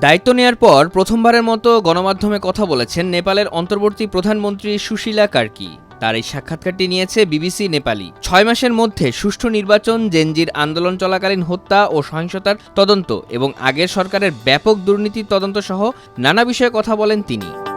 দায়িত্ব নেয়ার পর প্রথমবারের মতো গণমাধ্যমে কথা বলেছেন নেপালের অন্তর্বর্তী প্রধানমন্ত্রী সুশীলা কার্কি। তার এই সাক্ষাৎকারটি নিয়েছে বিবিসি নেপালি। ছয় মাসের মধ্যে সুষ্ঠু নির্বাচন, জেনজির আন্দোলন চলাকালীন হত্যা ও সহিংসতার তদন্ত এবং আগের সরকারের ব্যাপক দুর্নীতির তদন্ত সহ নানা বিষয়ে কথা বলেন তিনি।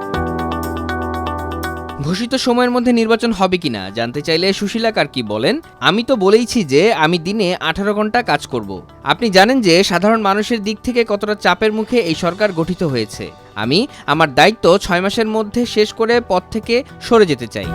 ঘোষিত সময়ের মধ্যে নির্বাচন হবে কিনা জানতে চাইলে সুশীলা কার্কি বলেন, আমি তো বলেইছি যে আমি দিনে আঠারো ঘণ্টা কাজ করব। আপনি জানেন যে সাধারণ মানুষের দিক থেকে কতটা চাপের মুখে এই সরকার গঠিত হয়েছে। আমি আমার দায়িত্ব ছয় মাসের মধ্যে শেষ করে পদ থেকে সরে যেতে চাই।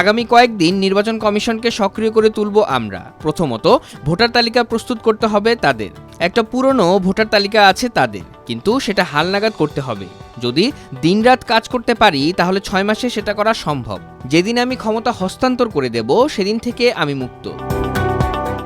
আগামী কয়েকদিন নির্বাচন কমিশনকে সক্রিয় করে তুলব আমরা। প্রথমত, ভোটার তালিকা প্রস্তুত করতে হবে তাদের। একটা পুরনো ভোটার তালিকা আছে তাদের, কিন্তু সেটা হালনাগাদ করতে হবে। যদি দিনরাত কাজ করতে পারি, তাহলে ছয় মাসে সেটা করা সম্ভব। যেদিন আমি ক্ষমতা হস্তান্তর করে দেব, সেদিন থেকে আমি মুক্ত।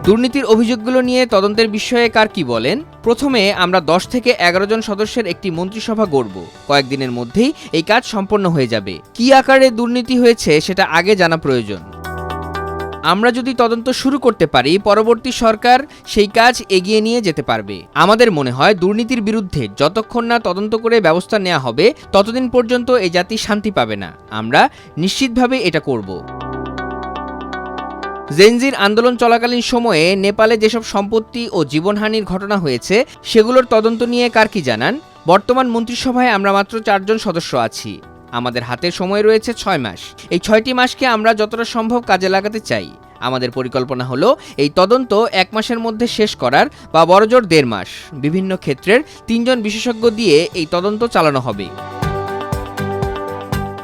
দুর্নীতির অভিযোগগুলো নিয়ে তদন্তের বিষয়ে কার কি বলেন? প্রথমে আমরা দশ থেকে এগারো জন সদস্যের একটি মন্ত্রিসভা গড়ব। কয়েকদিনের মধ্যেই এই কাজ সম্পন্ন হয়ে যাবে। কি আকারে দুর্নীতি হয়েছে, সেটা আগে জানা প্রয়োজন। আমরা যদি তদন্ত শুরু করতে পারি, পরবর্তী সরকার সেই কাজ এগিয়ে নিয়ে যেতে পারবে। আমাদের মনে হয় দুর্নীতির বিরুদ্ধে যতক্ষণ না তদন্ত করে ব্যবস্থা নেওয়া হবে, ততদিন পর্যন্ত এই জাতি শান্তি পাবে না। আমরা নিশ্চিতভাবে এটা করব। জেনজির আন্দোলন চলাকালীন সময়ে নেপালে যেসব সম্পত্তি ও জীবনহানির ঘটনা হয়েছে, সেগুলোর তদন্ত নিয়ে কার্কি জানান? বর্তমান মন্ত্রিসভায় আমরা মাত্র চারজন সদস্য আছি। আমাদের হাতে সময় রয়েছে ছয় মাস। এই ছয়টি মাসকে আমরা যতটা সম্ভব কাজে লাগাতে চাই। আমাদের পরিকল্পনা হলো এই তদন্ত এক মাসের মধ্যে শেষ করার বা বড়জোর দেড় মাস। বিভিন্ন ক্ষেত্রের তিনজন বিশেষজ্ঞ দিয়ে এই তদন্ত চালানো হবে।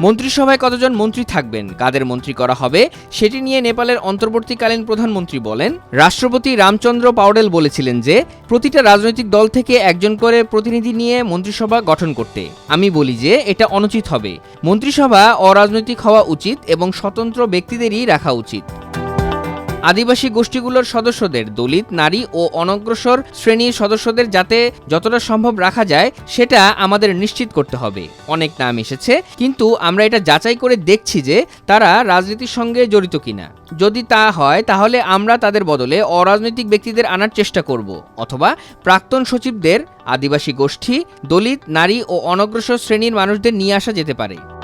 মন্ত্রিসভায় কতজন মন্ত্রী থাকবেন? কাদের মন্ত্রী করা হবে? সেটি নিয়ে নেপালের অন্তর্বর্তীকালীন প্রধানমন্ত্রী বলেন। রাষ্ট্রপতি রামচন্দ্র পাউডেল বলেছিলেন যে, প্রতিটা রাজনৈতিক দল থেকে একজন করে প্রতিনিধি নিয়ে মন্ত্রিসভা গঠন করতে। আমি বলি যে, এটা অনুচিত হবে। মন্ত্রিসভা অরাজনৈতিক হওয়া উচিত এবং স্বতন্ত্র ব্যক্তিদেরই রাখা উচিত। আদিবাসী গোষ্ঠীগুলোর সদস্যদের দলিত, নারী ও অনগ্রসর শ্রেণির সদস্যদের যাতে যতটা সম্ভব রাখা যায়, সেটা আমাদের নিশ্চিত করতে হবে। অনেক নাম এসেছে, কিন্তু আমরা এটা যাচাই করে দেখছি যে তারা রাজনীতির সঙ্গে জড়িত কিনা। যদি তা হয়, তাহলে আমরা তাদের বদলে অরাজনৈতিক ব্যক্তিদের আনার চেষ্টা করব, অথবা প্রাক্তন সচিবদের আদিবাসী গোষ্ঠী, দলিত, নারী ও অনগ্রসর শ্রেণির মানুষদের নিয়ে আসা যেতে পারে।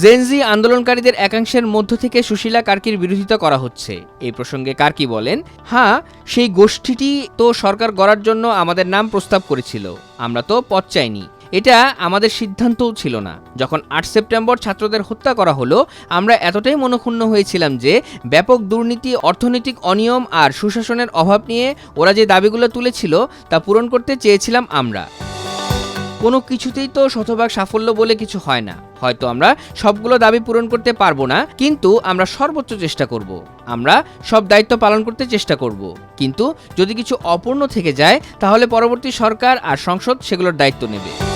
জেনজি আন্দোলনকারীদের একাংশের মধ্য থেকে সুশীলা কার্কির বিরোধিতা করা হচ্ছে। এই প্রসঙ্গে কার্কি বলেন হ্যাঁ সেই গোষ্ঠীটি তো সরকার গড়ার জন্য আমাদের নাম প্রস্তাব করেছিল। আমরা তো পথ চাইনি। এটা আমাদের সিদ্ধান্তও ছিল না। যখন আট সেপ্টেম্বর ছাত্রদের হত্যা করা হলো, আমরা এতটাই মনক্ষুণ্ণ হয়েছিলাম যে ব্যাপক দুর্নীতি, অর্থনৈতিক অনিয়ম আর সুশাসনের অভাব নিয়ে ওরা যে দাবিগুলো তুলেছিল, তা পূরণ করতে চেয়েছিলাম আমরা। কোনো কিছুতেই তো শতভাগ সাফল্য বলে কিছু হয় না। হয়তো আমরা সবগুলো দাবি পূরণ করতে পারব না, কিন্তু আমরা সর্বোচ্চ চেষ্টা করব। আমরা সব দায়িত্ব পালন করতে চেষ্টা করব। কিন্তু যদি কিছু অপূর্ণ থেকে যায়, তাহলে পরবর্তী সরকার আর সংসদ সেগুলোর দায়িত্ব নেবে।